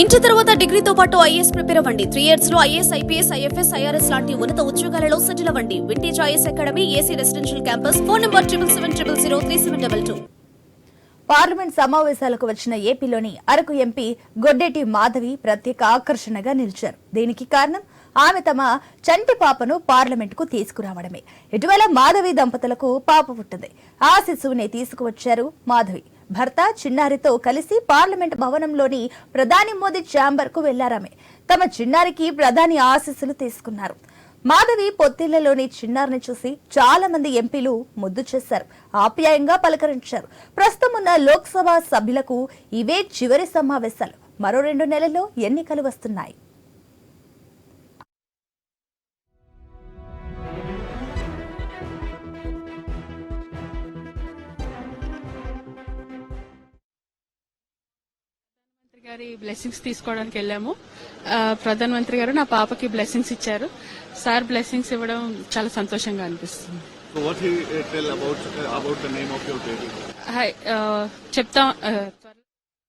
ఇంటి తర్వాత డిగ్రీతో పాటు ఐఏఎస్ ప్రిపేర్ అవ్వండి. త్రీ ఇయర్స్లో ఐఏఎస్ ఐపీఎస్ ఐఎఫ్ఎస్ ఐఆర్ఎస్ లాంటి ఉన్నత ఉద్యోగాలలో సెటిల్ అవ్వండి. Vintage IAS academy AC residential campus. Phone number triple seven triple zero three seven double two. Parliament సమావేశాలకు వచ్చిన ఏపీలోని అరకు ఎంపీ గొడ్డెటి మాధవి ప్రత్యేక ఆకర్షణగా నిలిచారు. దీనికి కారణం ఆమె తమ చంటి పాపను పార్లమెంట్కు తీసుకురావడమే. ఇటీవల మాధవి దంపతులకు పాప పుట్టింది. ఆ శిశువుని తీసుకువచ్చారు మాధవి. భర్త చిన్నారితో కలిసి పార్లమెంట్ భవనంలోని ప్రధాని మోదీ ఛాంబర్కు వెళ్ళారామె. తమ చిన్నారికి ప్రధాని ఆశీస్సులు తీసుకున్నారు. మాధవి పొత్తిళ్ళలోని చిన్నారిని చూసి చాలా మంది ఎంపీలు ముద్దు చేశారు. ఆప్యాయంగా పలకరించారు. ప్రస్తుతం ఉన్న లోక్సభ సభ్యులకు ఇవే చివరి సమావేశాలు. మరో రెండు నెలల్లో ఎన్నికలు వస్తున్నాయి. గారి బ్లెస్సింగ్స్ తీసుకోవడానికి వెళ్ళాము. ప్రధానమంత్రి గారు నా పాపకి బ్లెస్సింగ్స్ ఇచ్చారు. సార్ బ్లెస్సింగ్స్ ఇవ్వడం చాలా సంతోషంగా అనిపిస్తుంది. Uh, uh, ఆ, చెప్తాం